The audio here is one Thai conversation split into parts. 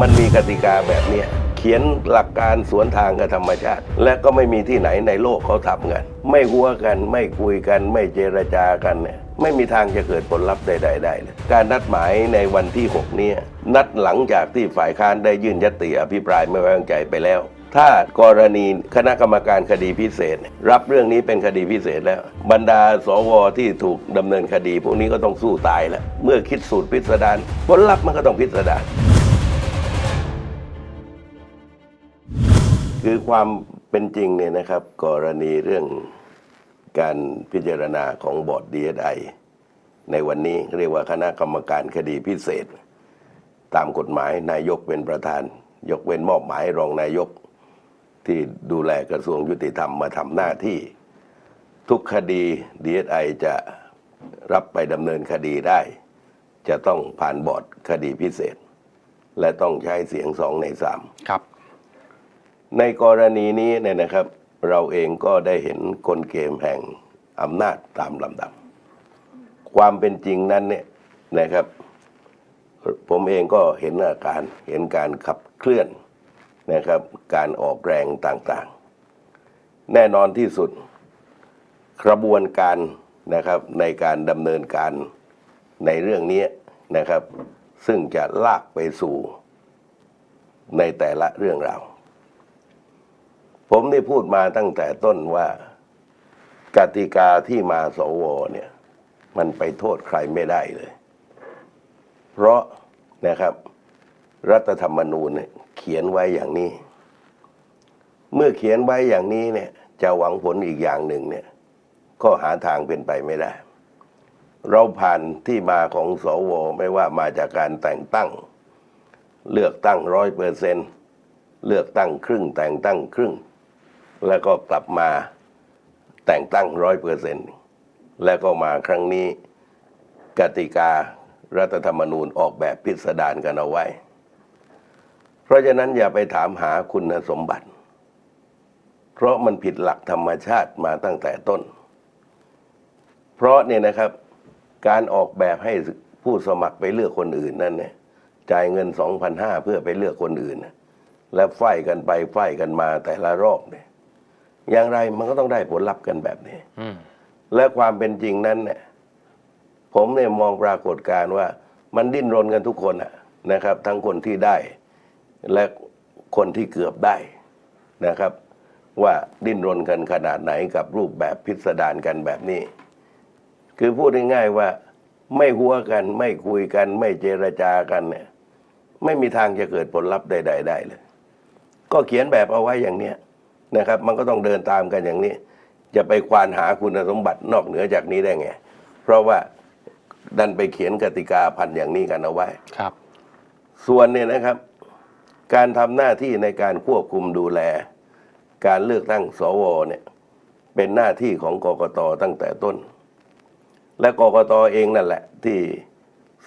มันมีกติกาแบบนี้เขียนหลักการสวนทางกับธรรมชาติ และก็ไม่มีที่ไหนในโลกเขาทำกัน ไม่หัวกัน ไม่คุยกัน ไม่เจรจากันเนี่ยไม่มีทางจะเกิดผลลัพธ์ใดๆได้เลยการนัดหมายในวันที่6เนี่ยนัดหลังจากที่ฝ่ายค้านได้ยื่นยติอภิปรายไม่ไว้วางใจไปแล้ว ถ้ากรณีคณะกรรมการคดีพิเศษ รับเรื่องนี้เป็นคดีพิเศษแล้ว บรรดาสวที่ถูกดำเนินคดี พวกนี้ก็ต้องสู้ตายแล้วเมื่อคิดสูตรพิสดารผลลัพธ์มันก็ต้องพิสดาร คือความเป็นจริงเนี่ยนะครับ กรณีเรื่องการพิจารณาของบอร์ดดีเอไอในวันนี้เรียกว่าคณะกรรมการคดีพิเศษ ตามกฎหมายนายกเป็นประธาน ยกเว้นมอบหมายรองนายกที่ดูแลกระทรวงยุติธรรมมาทำหน้าที่ ทุกคดี DSI จะรับไปดำเนินคดีได้ จะต้องผ่านบอร์ดคดีพิเศษ และต้องใช้เสียงสองในสามครับ ในกรณีนี้เนี่ยนะครับ เราเองก็ได้เห็นกลเกมแห่งอำนาจตามลำดับ ความเป็นจริงนั้นเนี่ยนะครับ ผมเองก็เห็นอาการเห็นการขับเคลื่อนนะครับ การออกแรงต่างๆ แน่นอนที่สุดกระบวนการนะครับในการดำเนินการในเรื่องนี้นะครับ ซึ่งจะลากไปสู่ในแต่ละเรื่องราว ผมได้พูดมาตั้งแต่ต้นว่ากติกาที่มาสวเนี่ย มันไปโทษใครไม่ได้เลย เพราะนะครับ รัฐธรรมนูญเนี่ยเขียนไว้อย่างนี้ เมื่อเขียนไว้อย่างนี้เนี่ย จะหวังผลอีกอย่างหนึ่งเนี่ย ก็หาทางเป็นไปไม่ได้ เราผ่านที่มาของสวไม่ว่ามาจากการแต่งตั้ง เลือกตั้งร้อยเปอร์เซ็นเลือกตั้งครึ่งแต่งตั้งครึ่ง แล้วก็กลับมาแต่งตั้งร้อยเปอร์เซนแล้วก็มาครั้งนี้กติการัฐธรรมนูญออกแบบพิสดารกันเอาไว้ เพราะฉะนั้นอย่าไปถามหาคุณสมบัติ เพราะมันผิดหลักธรรมชาติมาตั้งแต่ต้น เพราะเนี่ยนะครับ การออกแบบให้ผู้สมัครไปเลือกคนอื่นนั่นเนี่ยจ่ายเงิน 2,500 เพื่อไปเลือกคนอื่น และไฟกันไปไฟกันมาแต่ละรอบเนี่ย อย่างไรมันก็ต้องได้ผลลัพธ์กันแบบนี้อืมและความเป็นจริงนั้นเนี่ยผมเนี่ยมองปรากฏการณ์ว่า มันดิ้นรนกันทุกคนอะนะครับ ทั้งคนที่ได้ และคนที่เกือบได้นะครับ ว่าดิ้นรนกันขนาดไหนกับรูปแบบพิสดารกันแบบนี้ คือพูดง่ายๆว่าไม่หัวกัน ไม่คุยกัน ไม่เจรจากันเนี่ยไม่มีทางจะเกิดผลลัพธ์ใด ๆ ได้เลย ก็เขียนแบบเอาไว้อย่างเนี้ย นะครับ มันก็ต้องเดินตามกันอย่างนี้ จะไปควานหาคุณสมบัตินอกเหนือจากนี้ได้ไง เพราะว่าดันไปเขียนกติกาพันอย่างนี้กันเอาไว้ครับ ส่วนเนี่ยนะครับ การทำหน้าที่ในการควบคุมดูแล การเลือกตั้งสวเนี่ย เป็นหน้าที่ของกกตตั้งแต่ต้น และกกตเองนั่นแหละที่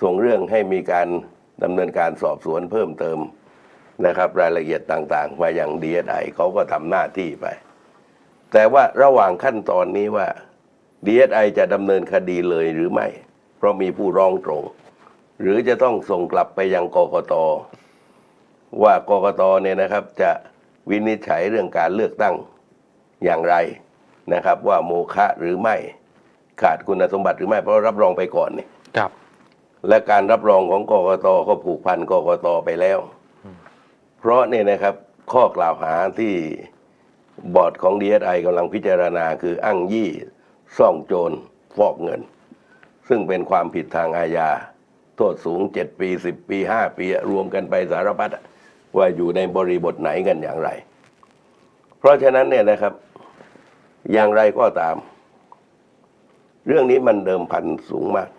ส่งเรื่องให้มีการดำเนินการสอบสวนเพิ่มเติม นะครับรายละเอียดต่างๆ มาอย่างดีไอเขาก็ทำหน้าที่ไป แต่ว่าระหว่างขั้นตอนนี้ว่า DSI จะดำเนินคดีเลยหรือไม่ เพราะมีผู้ร้องตรง หรือจะต้องส่งกลับไปยังกกต ว่ากกตเนี่ยนะครับ จะวินิจฉัยเรื่องการเลือกตั้งอย่างไรนะครับ ว่าโมฆะหรือไม่ขาดคุณสมบัติหรือไม่เพราะรับรองไปก่อนนี่ครับ และการรับรองของกกตก็ผูกพันกกตไปแล้ว เพราะเนี่ยนะครับข้อกล่าวหาที่บอร์ดของ DSI กำลังพิจารณาคืออ้างยี่ซ่องโจรฟอกเงิน ซึ่งเป็นความผิดทางอาญา โทษสูง 7 ปี 10 ปี 5 ปี รวมกันไปสารพัดว่าอยู่ในบริบทไหนกันอย่างไร เพราะฉะนั้นเนี่ยนะครับ อย่างไรก็ตาม เรื่องนี้มันเดิมพันสูงมาก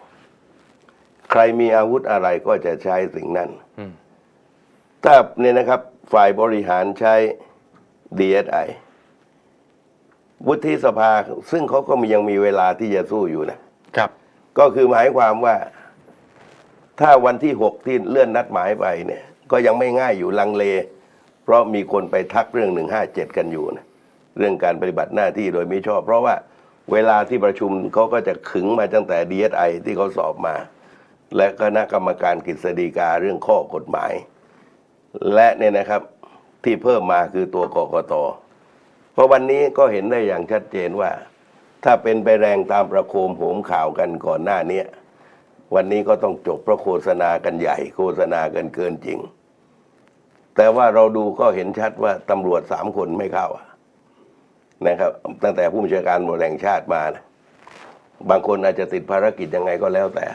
ใครมีอาวุธอะไรก็จะใช้สิ่งนั้น ถ้าเนี่ยนะครับฝ่ายบริหารใช้ DSI วุฒิสภาซึ่งเขาก็มียังมีเวลาที่จะสู้อยู่นะครับ ก็คือหมายความว่า ถ้าวันที่หกที่เลื่อนนัดหมายไปเนี่ย ก็ยังไม่ง่ายอยู่ลังเล เพราะมีคนไปทักเรื่องหนึ่งห้าเจ็ดกันอยู่นะเรื่องการปฏิบัติหน้าที่โดยมิชอบ เพราะว่าเวลาที่ประชุมเขาก็จะขึงมาตั้งแต่ DSI ที่เขาสอบมา และคณะกรรมการกฤษฎีกาเรื่องข้อกฎหมาย และเนี่ยนะครับที่เพิ่มมาคือตัวกกต เพราะวันนี้ก็เห็นได้อย่างชัดเจนว่า ถ้าเป็นไปแรงตามประโคมโหมข่าวกันก่อนหน้านี้วันนี้ก็ต้องจบเพราะโฆษณากันใหญ่ โฆษณากันเกินจริง แต่ว่าเราดูก็เห็นชัดว่าตำรวจสามคนไม่เข้านะครับ ตั้งแต่ผู้บัญชาการตำรวจแห่งชาติมานะบางคนอาจจะติดภารกิจยังไงก็แล้วแต่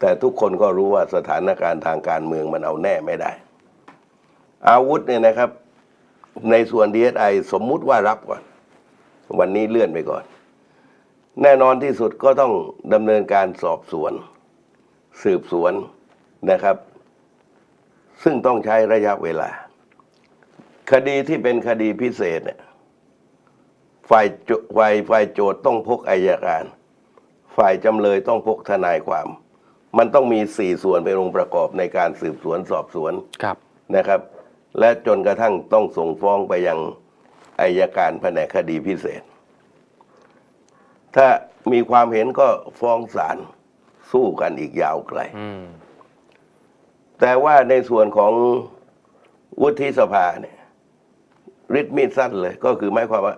แต่ทุกคนก็รู้ว่าสถานการณ์ทางการเมืองมันเอาแน่ไม่ได้ อาวุธเนี่ยนะครับ ในส่วนดีเอสไอสมมุติว่ารับก่อน วันนี้เลื่อนไปก่อน แน่นอนที่สุดก็ต้องดำเนินการสอบสวน สืบสวนนะครับ ซึ่งต้องใช้ระยะเวลา คดีที่เป็นคดีพิเศษเนี่ยฝ่ายโจฝ่ายฝ่ายโจทย์ต้องพกอายการ ฝ่ายจำเลยต้องพกทนายความ มันต้องมีสี่ส่วนเป็นองค์ประกอบในการสืบสวนสอบสวนครับนะครับ และจนกระทั่งต้องส่งฟ้องไปยังอายการแผนกคดีพิเศษ ถ้ามีความเห็นก็ฟ้องศาลสู้กันอีกยาวไกลอืมแต่ว่าในส่วนของวุฒิสภาเนี่ยริดมีดสั้นเลย ก็คือหมายความว่า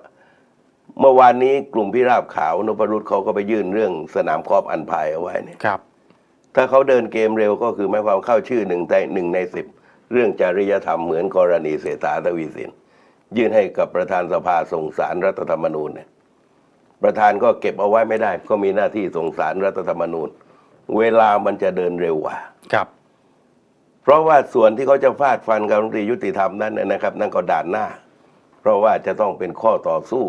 เมื่อวานนี้กลุ่มพิราบขาวนพรุษเขาก็ไปยื่นเรื่องสนามกอล์ฟอันพายเอาไว้เนี่ยครับ ถ้าเขาเดินเกมเร็วก็คือหมายความเข้าชื่อหนึ่งแต่หนึ่งในสิบ เรื่องจริยธรรมเหมือนกรณีเสถาทวีสิน ยื่นให้กับประธานสภาส่งสารรัฐธรรมนูญเนี่ยประธานก็เก็บเอาไว้ไม่ได้ ก็มีหน้าที่ส่งสารรัฐธรรมนูญ เวลามันจะเดินเร็วกว่าครับ เพราะว่าส่วนที่เขาจะฟาดฟันกับรัฐมนตรียุติธรรมนั้นนะนะครับ นั่นก็ด่านหน้า เพราะว่าจะต้องเป็นข้อต่อสู้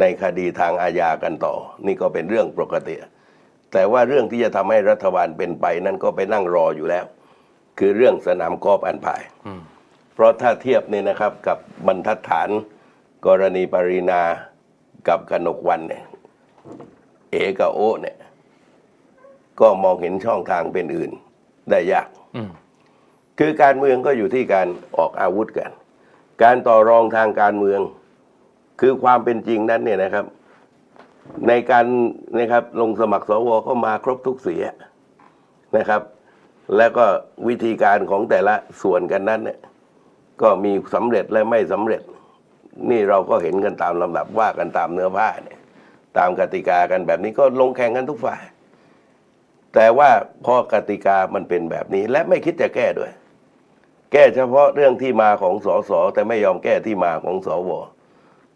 ในคดีทางอาญากันต่อ นี่ก็เป็นเรื่องปกติ แต่ว่าเรื่องที่จะทำให้รัฐบาลเป็นไปนั่นก็ไปนั่งรออยู่แล้ว คือเรื่องสนามกอล์ฟอันพายอืมเพราะถ้าเทียบเนี่ยนะครับกับบรรทัดฐานกรณีปรินากับกนกวันเนี่ยเอกับโอเนี่ยก็มองเห็นช่องทางเป็นอื่น ได้ยากอืมคือการเมืองก็อยู่ที่การออกอาวุธกัน การต่อรองทางการเมือง คือความเป็นจริงนั้นเนี่ยนะครับ ในการนะครับลงสมัครสวก็มาครบทุกเสียนะครับ แล้วก็วิธีการของแต่ละส่วนกันนั้นเนี่ยก็มีสำเร็จและไม่สำเร็จ นี่เราก็เห็นกันตามลำดับว่ากันตามเนื้อผ้าเนี่ยตามกติกากันแบบนี้ก็ลงแข่งกันทุกฝ่าย แต่ว่าพอกติกามันเป็นแบบนี้ และไม่คิดจะแก้ด้วย แก้เฉพาะเรื่องที่มาของสสแต่ไม่ยอมแก้ที่มาของสว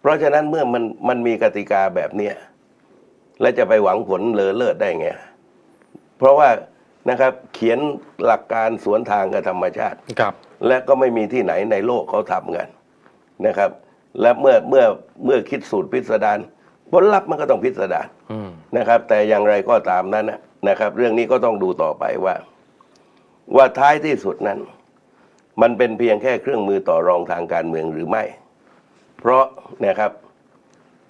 เพราะฉะนั้นเมื่อมันมันมีกติกาแบบเนี้ยและจะไปหวังผลเลอเลิศได้ไงเพราะว่า นะครับ เขียนหลักการสวนทางกับธรรมชาติ ครับ และก็ไม่มีที่ไหนในโลกเขาทำกันนะครับ และเมื่อเมื่อเมื่อคิดสูตรพิสดารผลลัพธ์มันก็ต้องพิสดารอืม นะครับ แต่อย่างไรก็ตามนั้นนะนะครับ เรื่องนี้ก็ต้องดูต่อไปว่า ว่าท้ายที่สุดนั้น มันเป็นเพียงแค่เครื่องมือต่อรองทางการเมืองหรือไม่ เพราะนะครับ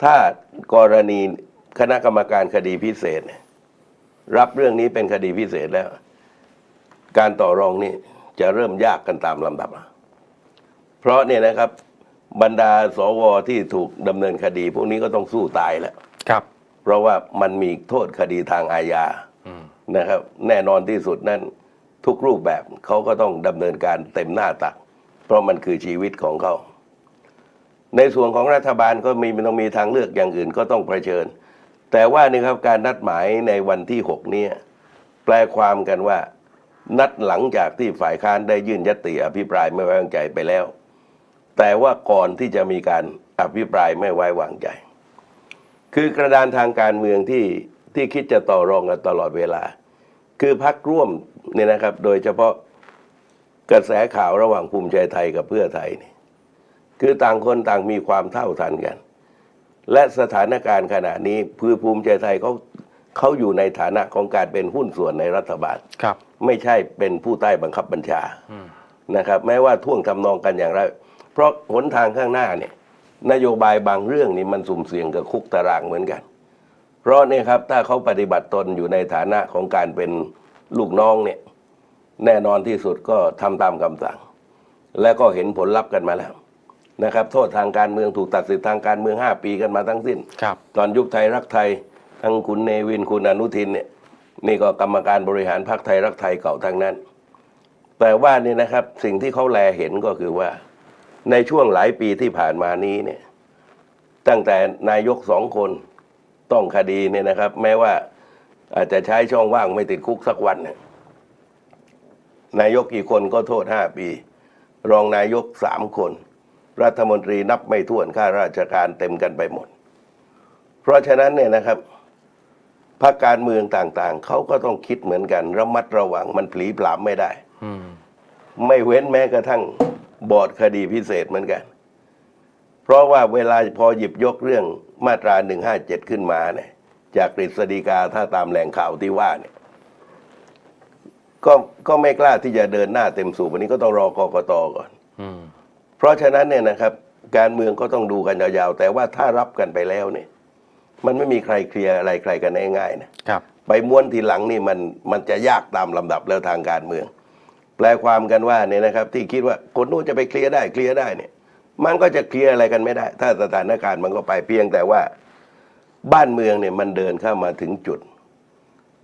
ถ้ากรณีคณะกรรมการคดีพิเศษเนี่ย รับเรื่องนี้เป็นคดีพิเศษแล้ว การต่อรองนี่จะเริ่มยากกันตามลำดับ เพราะเนี่ยนะครับบรรดาสวที่ถูกดำเนินคดี พวกนี้ก็ต้องสู้ตายแล้วครับ เพราะว่ามันมีโทษคดีทางอาญาอืมนะครับ แน่นอนที่สุดนั้นทุกรูปแบบเขาก็ต้องดำเนินการเต็มหน้าตัก เพราะมันคือชีวิตของเขาในส่วนของรัฐบาลก็มีมันต้องมีทางเลือกอย่างอื่นก็ต้องเผชิญ แต่ว่านี่ครับการนัดหมายในวันที่หกนี้แปลความกันว่า นัดหลังจากที่ฝ่ายค้านได้ยื่นยติอภิปรายไม่ไว้วางใจไปแล้ว แต่ว่าก่อนที่จะมีการอภิปรายไม่ไว้วางใจ คือกระดานทางการเมืองที่ที่คิดจะต่อรองกันตลอดเวลา คือพักร่วมเนี่ยนะครับ โดยเฉพาะกระแสข่าวระหว่างภูมิใจไทยกับเพื่อไทยนี่คือต่างคนต่างมีความเท่าทันกัน และสถานการณ์ขณะนี้คือภูมิใจไทยเขาเขาอยู่ในฐานะของการเป็นหุ้นส่วนในรัฐบาลครับ ไม่ใช่เป็นผู้ใต้บังคับบัญชาอืมนะครับ แม้ว่าท่วงทำนองกันอย่างไร เพราะหนทางข้างหน้าเนี่ย นโยบายบางเรื่องนี่มันสุ่มเสี่ยงกับคุกตารางเหมือนกัน เพราะเนี่ยครับถ้าเขาปฏิบัติตนอยู่ในฐานะของการเป็นลูกน้องเนี่ย แน่นอนที่สุดก็ทำตามคำสั่ง และก็เห็นผลลัพธ์กันมาแล้ว นะครับโทษทางการเมืองถูกตัดสิทธิทางการเมือง 5 ปีกันมาทั้งสิ้น ครับ ตอนยุคไทยรักไทย ทั้งคุณเนวินคุณอนุทินเนี่ยนี่ก็กรรมการบริหารพรรคไทยรักไทยเก่าทั้งนั้น แต่ว่านี่นะครับสิ่งที่เขาแลเห็นก็คือว่า ในช่วงหลายปีที่ผ่านมานี้เนี่ยตั้งแต่นายกสองคนต้องคดีเนี่ยนะครับ แม้ว่าอาจจะใช้ช่องว่างไม่ติดคุกสักวันเนี่ยนายกกี่คนก็โทษห้าปี รองนายกสามคน รัฐมนตรีนับไม่ถ้วนข้าราชการเต็มกันไปหมด เพราะฉะนั้นเนี่ยนะครับพรรคการเมืองต่างๆ เขาก็ต้องคิดเหมือนกัน ระมัดระวังมันผลีผลามไม่ได้ไม่เว้นแม้กระทั่งบอร์ดคดีพิเศษเหมือนกัน เพราะว่าเวลาพอหยิบยกเรื่องมาตรา157ขึ้นมาเนี่ย จากกฤษฎีกาถ้าตามแหล่งข่าวที่ว่าเนี่ย ก็ก็ไม่กล้าที่จะเดินหน้าเต็มสูบวันนี้ก็ต้องรอกกตก่อน เพราะฉะนั้นเนี่ยนะครับการเมืองก็ต้องดูกันยาวๆ แต่ว่าถ้ารับกันไปแล้วเนี่ย มันไม่มีใครเคลียร์อะไรใครกันง่ายๆนะครับไปม้วนทีหลังนี่มันมันจะยากตามลำดับแล้วทางการเมือง แปลความกันว่าเนี่ยนะครับ ที่คิดว่าคนนู้นจะไปเคลียร์ได้เคลียร์ได้เนี่ย มันก็จะเคลียร์อะไรกันไม่ได้ ถ้าสถานการณ์มันก็ไปเพียงแต่ว่าบ้านเมืองเนี่ยมันเดินเข้ามาถึงจุด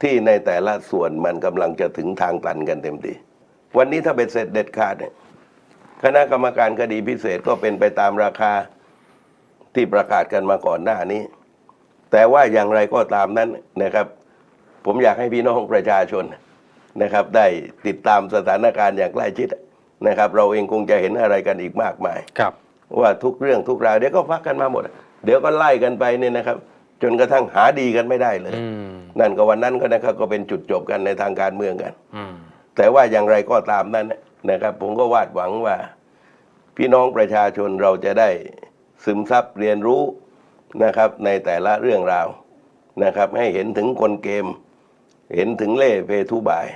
ที่ในแต่ละส่วนมันกำลังจะถึงทางตันกันเต็มทีวันนี้ถ้าเป็นเสร็จเด็ดขาดเนี่ย คณะกรรมการคดีพิเศษก็เป็นไปตามราคาที่ประกาศกันมาก่อนหน้านี้ แต่ว่าอย่างไรก็ตามนั้นนะครับ ผมอยากให้พี่น้องประชาชนนะครับ ได้ติดตามสถานการณ์อย่างใกล้ชิดนะครับ เราเองคงจะเห็นอะไรกันอีกมากมายครับ ว่าทุกเรื่องทุกราวเดี๋ยวก็พักกันมาหมด เดี๋ยวก็ไล่กันไปเนี่ยนะครับ จนกระทั่งหาดีกันไม่ได้เลยอืมนั่นก็วันนั้นก็นะครับก็เป็นจุดจบกันในทางการเมืองกันอืมแต่ว่าอย่างไรก็ตามนั้น นะครับ ผมก็วาดหวังว่า พี่น้องประชาชนเราจะได้ซึมซับเรียนรู้นะครับ ในแต่ละเรื่องราวนะครับ ให้เห็นถึงกลเกม เห็นถึงเล่ห์เพทุบาย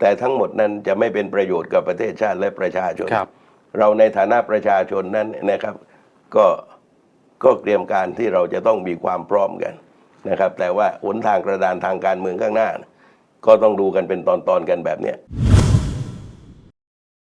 แต่ทั้งหมดนั้นจะไม่เป็นประโยชน์กับประเทศชาติและประชาชนครับเราในฐานะประชาชนนั้นนะครับ ก็ก็เตรียมการที่เราจะต้องมีความพร้อมกันนะครับ แต่ว่าหนทางกระดานทางการเมืองข้างหน้า ก็ต้องดูกันเป็นตอนๆกันแบบเนี้ย